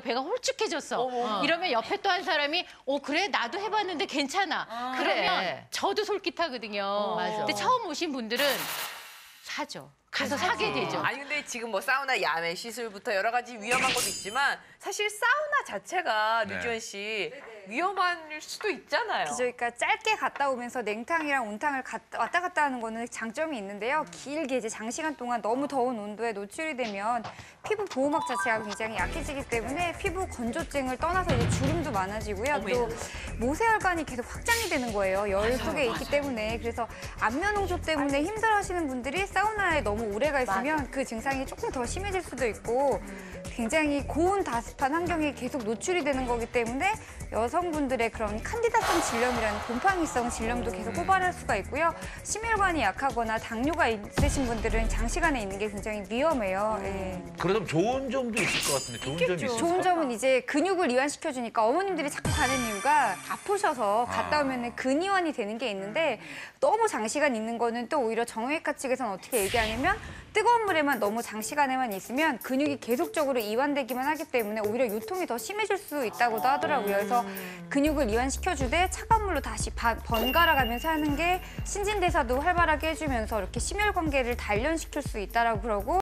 배가 홀쭉해졌어. 어머. 이러면 옆에 또 한 사람이 어 그래 나도 해봤는데 괜찮아. 그러면 그래. 저도 솔깃하거든요. 맞아. 근데 처음 오신 분들은 사죠. 가서 사게 되죠. 아니 근데 지금 뭐 사우나 야매 시술부터 여러 가지 위험한 것도 있지만 사실 사우나 자체가 네. 류지원 씨 위험할 수도 있잖아요. 그죠. 그러니까 짧게 갔다 오면서 냉탕이랑 온탕을 갔다- 왔다 갔다 하는 거는 장점이 있는데요. 길게 이제 장시간 동안 너무 더운 온도에 노출이 되면 피부 보호막 자체가 굉장히 약해지기 때문에 피부 건조증을 떠나서 이제 주름도 많아지고요. 또 모세혈관이 계속 확장이 되는 거예요. 열 속에 있기 때문에. 그래서 안면 홍조 때문에 힘들어하시는 분들이 사우나에 너무 오래 가 있으면 그 증상이 조금 더 심해질 수도 있고 굉장히 고온 다습한 환경에 계속 노출이 되는 거기 때문에 여성분들의 그런 칸디다성 질염이라는 곰팡이성 질염도 계속 호발할 수가 있고요. 심혈관이 약하거나 당뇨가 있으신 분들은 장시간에 있는 게 굉장히 위험해요. 예. 그러면 좋은 점도 있을 것 같은데 좋은 점이 있어요. 좋은 점은 이제 근육을 이완시켜주니까 어머님들이 자꾸 가는 이유가 아프셔서 갔다 오면 근이완이 되는 게 있는데 너무 장시간 있는 거는 또 오히려 정형외과 측에서는 어떻게 얘기하냐면 뜨거운 물에만 너무 장시간에만 있으면 근육이 계속적으로 이완되기만 하기 때문에 오히려 요통이 더 심해질 수 있다고도 하더라고요. 그래서 근육을 이완시켜주되 차가운 물로 다시 바- 번갈아 가면서 하는 게 신진대사도 활발하게 해주면서 이렇게 심혈관계를 단련시킬 수 있다라고 그러고